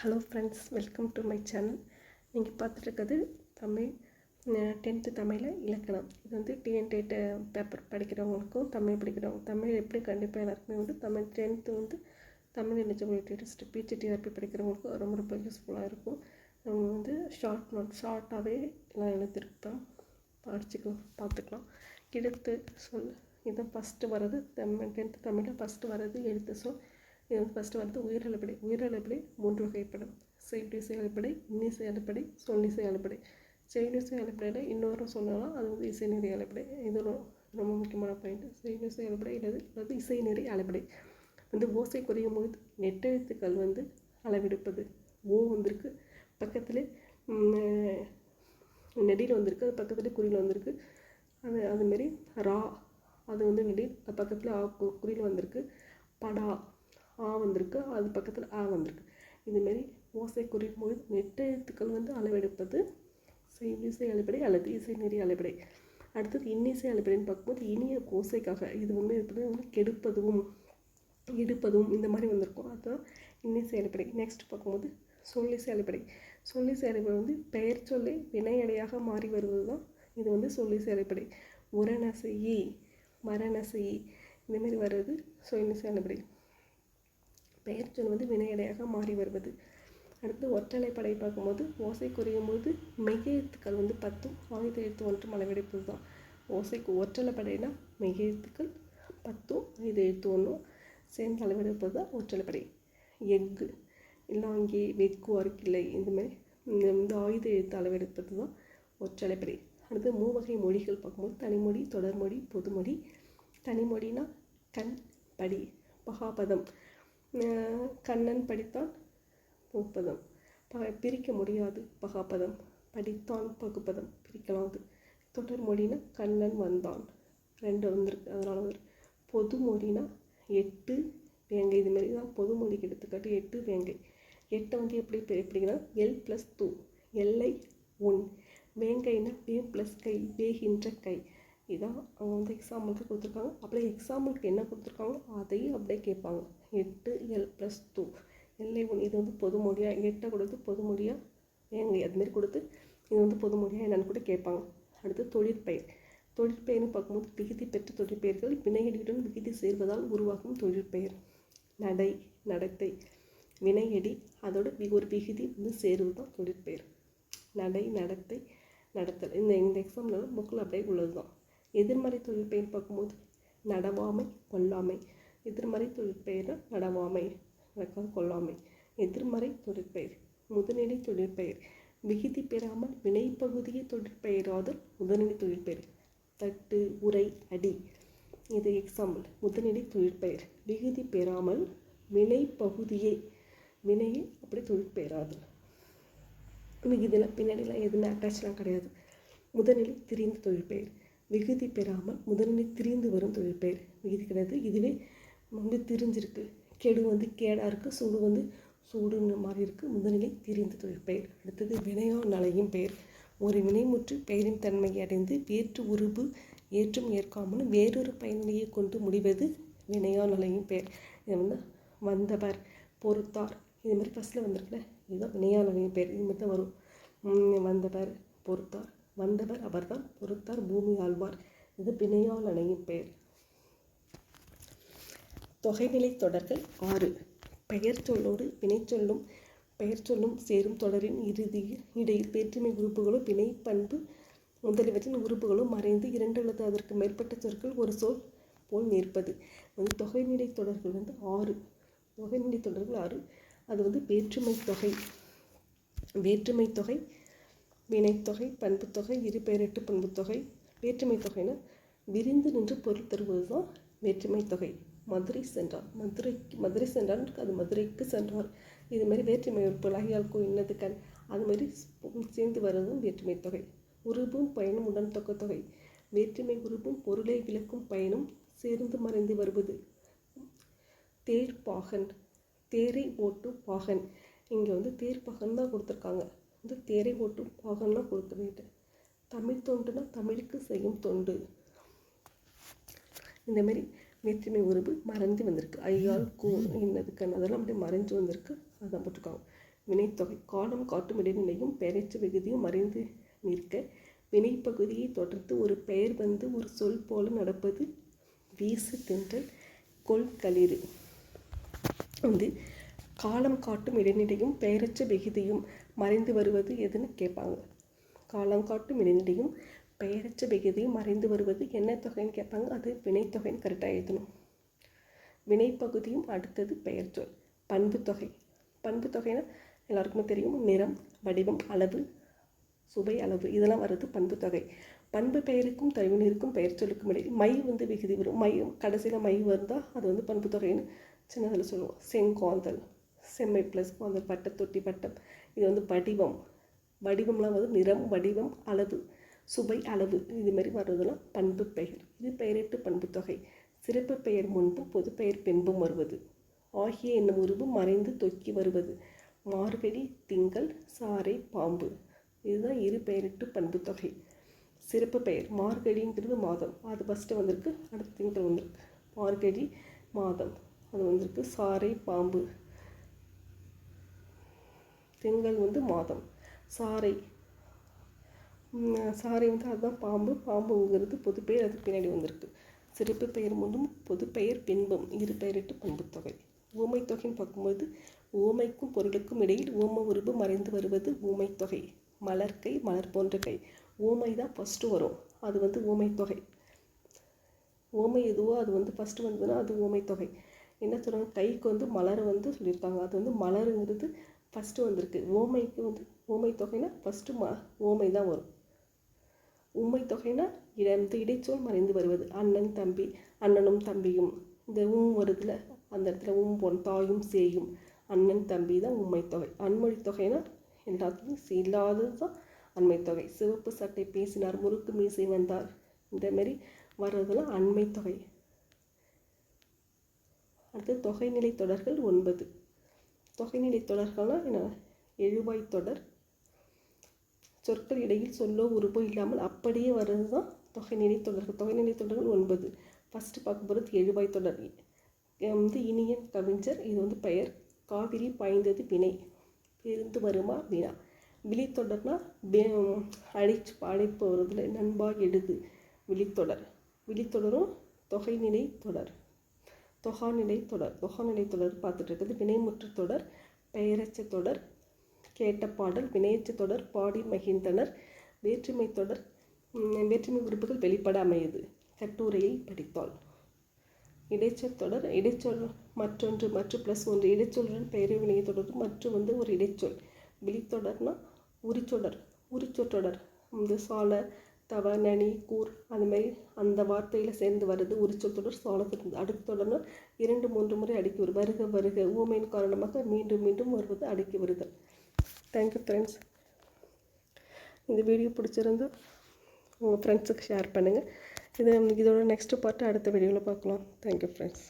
Hello friends welcome to my channel நீங்கள் பார்த்துட்டு Tamil tenth தமிழில் இலக்கணம். இது வந்து டிஎன்டேட் பேப்பர் படிக்கிறவங்களுக்கும் தமிழ் படிக்கிறவங்க தமிழ் எப்படி கண்டிப்பாக எல்லாருக்குமே வந்து தமிழ் டென்த்து வந்து தமிழ் எலிஜிபிலிட்டி டெஸ்ட் பிஜிடிஆர்பி படிக்கிறவங்களுக்கும் ரொம்ப ரொம்ப யூஸ்ஃபுல்லாக இருக்கும். நம்ம வந்து ஷார்ட் நோட் ஷார்ட்டாகவே எல்லாம் எழுதிருப்போம் படிச்சுக்கலாம் பார்த்துக்கலாம். எழுத்து சொல். இதுதான் ஃபஸ்ட்டு வர்றது தமிழ் டென்த்து தமிழில் ஃபஸ்ட்டு வர்றது எழுத்து சொல். ஃபஸ்ட்டு வந்து உயிரிழப்படை உயிரிழப்படை மூன்று வகைப்படும் செய்தி செயல்படை இன்னிசை அடிப்படை சொல்லிசை அடிப்படை செய்திசை அடிப்படையில் இன்னொரு சொல்லலாம் அது வந்து இசை அடிப்படை இது இதெல்லாம் ரொம்ப முக்கியமான பாயிண்ட் செய்திசை அடிப்படை அல்லது இசை இசைநெறி அடிப்படை வந்து ஓசை குறையும் போது நெட்டெழுத்துக்கள் வந்து அளவெடுப்பது. ஓ வந்திருக்கு. பக்கத்தில் நெடியில் வந்திருக்கு. அது பக்கத்தில் குறியில் வந்திருக்கு. அது அதுமாரி ரா அது வந்து நெடில் அது பக்கத்தில் ஆ கு- குறியில் வந்திருக்கு. படா ஆ வந்திருக்கு அது பக்கத்தில் ஆ வந்திருக்கு. இதுமாரி ஓசை குறிக்கும் போது நெட்டெழுத்துக்கள் வந்து அளவெடுப்பது இசை அடிப்படை அல்லது இசை நெறி அலைப்படை அடுத்தது இன்னிசை அலைப்படைன்னு பார்க்கும்போது இனிய ஓசைக்காக இது வந்து எப்படி வந்து கெடுப்பதும் எடுப்பதும் இந்த மாதிரி வந்திருக்கும். அதுதான் இன்னிசை அடிப்படை. நெக்ஸ்ட் பார்க்கும்போது சொல்லிசை அடிப்படை. சொல்லிசை அலைப்படை வந்து பெயர் சொல்லை வினையடையாக மாறி வருவது தான் இது வந்து சொல்லிசை அடிப்படை. உரநசையி மரணசையி இந்தமாரி வர்றது சொல்லிசை அலைப்படை பெயர்ச்சொல் வந்து வினையடையாக மாறி வருவது. அடுத்து ஒற்றலைப்படை பார்க்கும்போது ஓசை குறையும் போது மெய்யெழுத்துக்கள் வந்து பத்தும் ஆயுத எழுத்து ஒன்றும் அளவெடுப்பது தான். ஓசைக்கு ஒற்றலைப்படைனா மெய்யெழுத்துக்கள் பத்தும் ஆயுத எழுத்து ஒன்றும் சேர்ந்து அளவெடுப்பது தான் ஒற்றலைப்படை எஃகு இல்லாங்கி வெக்கு அருக்கில்லை இந்த மாதிரி இந்த இந்த ஆயுத எழுத்து அளவெடுப்பது தான் ஒற்றலைப்படை அடுத்து மூவகை மொழிகள் பார்க்கும்போது தனிமொழி தொடர்மொழி பொதுமொழி. தனிமொழினா கண் படி மகாபதம். கண்ணன் படித்தான் முப்பதம். ப பிரிக்க முடியாது. பகாபதம். படித்தான் பகுப்பதம் பிரிக்கலாம் அது. தொடர்மொழினா கண்ணன் வந்தான். ரெண்டு வந்திருக்கு. அதனால் வந்து பொதுமொழினா எட்டு வேங்கை. இது தான் தான் பொதுமொழிக்கு எடுத்துக்காட்டு எட்டு வேங்கை. எட்டை வந்து எப்படி எப்படின்னா எல் ப்ளஸ் டூ எல்லை ஒன். வேங்கைனா வே ப்ளஸ் கை. வேகின்ற கை. இதான் அவங்க வந்து எக்ஸாம்பிளுக்கு கொடுத்துருக்காங்க. அப்படியே எக்ஸாம்பிளுக்கு என்ன கொடுத்துருக்காங்களோ அதையும் அப்படியே கேட்பாங்க. எட்டு எல் ப்ளஸ் டூ எல்லை ஒன் இது வந்து பொதுமொழியாக எட்டை கொடுத்து பொதுமொழியாக ஏங்க அதுமாரி கொடுத்து இது வந்து பொதுமொழியாக என்னென்னு கூட கேட்பாங்க. அடுத்து தொழிற்பெயர். தொழிற்பெயர்னு பார்க்கும்போது விகுதி பெற்ற தொழிற்பெயர்கள் வினையடியுடன் விகுதி சேர்வதால் உருவாகும் தொழிற்பெயர். நடை நடத்தை. வினையடி அதோட ஒரு விகுதி வந்து சேருவது தான் தொழிற்பெயர். நடை நடத்தை நடத்தல். இந்த இந்த எக்ஸாம்ல புக்கில் அப்படியே உள்ளது தான் எதிர்மறை தொழிற்பெயர் பார்க்கும்போது நடவாமை கொல்லாமை. எதிர்மறை தொழிற்பெயர் நடவாமை நடக்காத கொல்லாமை. எதிர்மறை தொழிற்பெயர் முதுநிலை தொழிற்பெயர் விகுதி பெறாமல் வினைப்பகுதியை தொழிற்பெயராதல் முதுநிலை தொழிற்பெயர் தட்டு உரை அடி. இது எக்ஸாம்பிள் முதுநிலை தொழிற்பெயர் விகுதி பெறாமல் வினைப்பகுதியை வினையை அப்படி தொழிற்பெயராதல் விகுதியில் பின்னாடிலாம் எதுவுமே அட்டாச்லாம் கிடையாது. முதநிலை திரிந்த தொழிற்பெயர் விகுதி பெறாமல் முதநிலை திரிந்து வரும் தொழிற்பெயர் விகுதி கிடையாது. இதுவே வந்து திரிஞ்சிருக்கு. கெடு வந்து கேடாக இருக்குது சூடு வந்து சூடுன்னு மாதிரி இருக்குது முதநிலை திரிந்த தொழிற்பெயர் அடுத்தது வினையோ நலையும் பெயர். ஒரு வினைமுற்று பெயரின் தன்மையை அடைந்து வேற்று உருபு ஏற்றும் ஏற்காமலும் வேறொரு பயனிலையை கொண்டு முடிவது வினையோ நலையும் பெயர். இது வந்து வந்தவர் பொறுத்தார். இது மாதிரி ஃபஸ்ட்டில் வந்திருக்குல்ல? இதுதான் வினையா நலையும் பெயர். இது மாதிரி தான் வரும். வந்தவர் பொறுத்தார். வந்தவர் அவர்தான் பொறுத்தார் பூமி ஆழ்வார். இது பிணையால் அணையும் பெயர். தொகைநிலை தொடர்கள் ஆறு. பெயர் சொல்லோடு வினைச்சொல்லும் பெயர் சொல்லும் சேரும் தொடரின் இறுதியில் இடையில் வேற்றுமை உறுப்புகளும் வினை பண்பு முதலியவற்றின் உறுப்புகளும் மறைந்து இரண்டு அல்லது அதற்கு மேற்பட்ட சொற்கள் ஒரு சொல் போல் நிற்பது. வந்து தொகைநிலை தொடர்கள் வந்து ஆறு. தொகைநிலை தொடர்கள் ஆறு. அது வந்து வேற்றுமை தொகை. வேற்றுமை தொகை வினைத்தொகை பண்புத்தொகை இருபெயரெட்டு பண்புத்தொகை வேற்றுமை தொகைனா விரிந்து நின்று பொருள் தருவது தான் வேற்றுமை தொகை. மதுரை சென்றார் மதுரைக்கு மதுரை சென்றார் அது மதுரைக்கு சென்றார் இது மாதிரி வேற்றுமை உறுப்பு அகையாளுக்கும் இன்னது கண் அது மாதிரி சேர்ந்து வர்றதும் வேற்றுமை தொகை. உருபும் பயனும் உடன் தொக்க தொகை. வேற்றுமை உருபும் பொருளை விளக்கும் பயனும் சேர்ந்து மறைந்து வருவது. தேர் பாகன் தேரை ஓட்டு பாகன். இங்கே வந்து தேர் பாகன் தான் கொடுத்துருக்காங்க. வந்து தேரை ஓட்டும் பாகம்லாம் கொடுக்க வேண்டும். தமிழ் தொண்டுனா தமிழுக்கு செய்யும் தொண்டு. இந்த மாதிரி வேற்றுமை உறவு மறைஞ்சு வந்திருக்கு. ஐயால் கூ என்னது கண். அதெல்லாம் அப்படியே மறைஞ்சு வந்திருக்கு. அதான் போட்டிருக்காங்க. வினைத்தொகை. காலம் காட்டும் இடைநிலையும் பெயரச்ச விகுதியும் மறைந்து நிற்க வினைப்பகுதியை தொடர்ந்து ஒரு பெயர் வந்து ஒரு சொல் போல நடப்பது வீசு தென்றல் கொள் களிறு. வந்து காலம் காட்டும் இடைநிலையும் பெயரச்ச விகுதியும் மறைந்து வருவது எதுன்னு கேட்பாங்க. காலங்காட்டும் காட்டும் பெயரச்ச விகுதியும் மறைந்து வருவது என்ன தொகைன்னு கேட்பாங்க. அது வினைத்தொகைன்னு கரெக்டாக எழுதணும். வினைப்பகுதியும் அடுத்தது பெயர் சொல். பண்பு தொகை. பண்பு தொகைனா எல்லாருக்குமே தெரியும். நிறம் வடிவம் அளவு சுவை அளவு. இதெல்லாம் வருது பண்பு தொகை. பண்பு பெயருக்கும் தழுவினருக்கும் பெயர் சொல்லுக்கும் இடையில் மை வந்து விகுதி வரும். மை கடைசியில் மை வருந்தால் அது வந்து பண்பு தொகைன்னு சின்னதில் சொல்லுவோம். செங்கோந்தல். செம்மை ப்ளஸ் கோந்தல் பட்டத்தொட்டி பட்டம். இது வந்து வடிவம். வடிவம்லாம் வந்து நிறம் வடிவம் அளவு சுவை அளவு. இது மாதிரி வர்றதெல்லாம் பண்பு பெயர். இது பெயரிட்டு பண்பு தொகை. சிறப்பு பெயர் முன்பும் பொது பெயர் பின்பும் வருவது. ஆகிய என்னும் உருவு மறைந்து தொக்கி வருவது. மார்கழி திங்கள் சாறை பாம்பு. இதுதான் இரு பெயரிட்டு பண்பு தொகை. சிறப்பு பெயர். மார்கழிங்கிறது மாதம். அது ஃபஸ்ட்டு வந்திருக்கு. அடுத்த திங்கள் வந்திருக்கு. மார்கழி மாதம். அது வந்திருக்கு. சாறை பாம்பு. திங்கள் வந்து மாதம். சாரை சாரை வந்து அதுதான் பாம்பு. பாம்புங்கிறது பொதுப்பெயர் அதுக்கு பின்னாடி வந்திருக்கு. சிறப்பு பெயர் மூலம் பொதுப்பெயர் பின்பம். இரு பெயரிட்டு பண்புத்தொகை ஊமை தொகைன்னு பார்க்கும்போது ஊமைக்கும் பொருளுக்கும் இடையில் ஊம உருவு மறைந்து வருவது ஊமை தொகை. மலர்கை மலர் போன்ற கை. ஊமை தான் ஃபஸ்ட்டு வரும். அது வந்து ஊமை தொகை. ஓமை எதுவோ அது வந்து ஃபஸ்ட்டு வந்ததுன்னா அது ஓமை தொகை. என்ன சொல்கிறாங்க கைக்கு வந்து மலர் வந்து சொல்லியிருக்காங்க. அது வந்து மலருங்கிறது ஃபஸ்ட்டு வந்திருக்கு. ஓமைக்கு வந்து ஓமை தொகைனா ஃபஸ்ட்டு மா ஓமை தான் வரும். உண்மை தொகைனா இந்த இடைச்சொல் மறைந்து வருவது. அண்ணன் தம்பி அண்ணனும் தம்பியும். இந்த உம் வருதுல அந்த இடத்துல உம் போன் தாயும் சேயும். அண்ணன் தம்பி தான் உண்மை தொகை. அன்மொழி தொகைனா எல்லாத்துக்கும் இல்லாதது தான் அண்மை தொகை. சிவப்பு சட்டை பேசினார் முறுக்கு மீசை வந்தார். இந்தமாரி வர்றதெல்லாம் அண்மை தொகை. அடுத்து தொகைநிலை தொடர்கள் ஒன்பது. தொகைநிலை தொடர்கள்னால் என்ன? எழுவாய் தொடர். சொற்கள் இடையில் சொல்லோ உருவோ இல்லாமல் அப்படியே வர்றது தான் தொகைநிலை தொடர்கள். தொகைநிலை தொடர்கள் ஒன்பது. ஃபஸ்ட்டு பார்க்க போகிறது எழுவாய் தொடர். வந்து இனியன் கவிஞர் இது வந்து பெயர். காவிரி பாய்ந்தது வினை. பேருந்து வருமா? வினா. விழித்தொடர்னா அழைச்சு அழைப்பு வருதுல நண்பா எழுது. விழித்தொடர் விழித்தொடரும் தொகைநிலை தொடர். தொகாநிலை தொடர் தொகாநிலை தொடர் பார்த்துட்டு இருக்குது வினைமுற்று தொடர் பெயரச்ச தொடர் கேட்ட பாடல் வினையச்ச தொடர் பாடி மகிழ்ந்தனர் வேற்றுமை தொடர் வேற்றுமை உறுப்புகள் வெளிப்பட அமையுது. கட்டுரையை படித்தாள். இடைச்சொல் தொடர் இடைச்சொல் மற்றொன்று மற்ற ப்ளஸ் ஒன்று. இடைச்சொல்லுடன் பெயரை வினையை தொடர் மற்றும் வந்து ஒரு இடைச்சொல். விழித்தொடர்னா உரிச்சொடர் உரிச்சொற்றொடர். இந்த சால தவ நனி கூர் அதுமாரி அந்த வார்த்தையில் சேர்ந்து வருது உரிச்சொல் தொடர் சாலத்திலிருந்து அடுத்த தொடர்னா இரண்டு மூன்று முறை அடுக்கி வரும் வருக வருக. ஊமையின் காரணமாக மீண்டும் மீண்டும் வருவது அடுக்கி வருதல் தேங்க்யூ ஃப்ரெண்ட்ஸ் இந்த வீடியோ பிடிச்சிருந்து உங்கள் ஃப்ரெண்ட்ஸுக்கு ஷேர் பண்ணுங்கள் இது இதோட நெக்ஸ்ட்டு பார்ட்டு அடுத்த வீடியோவில் பார்க்கலாம். Thank you friends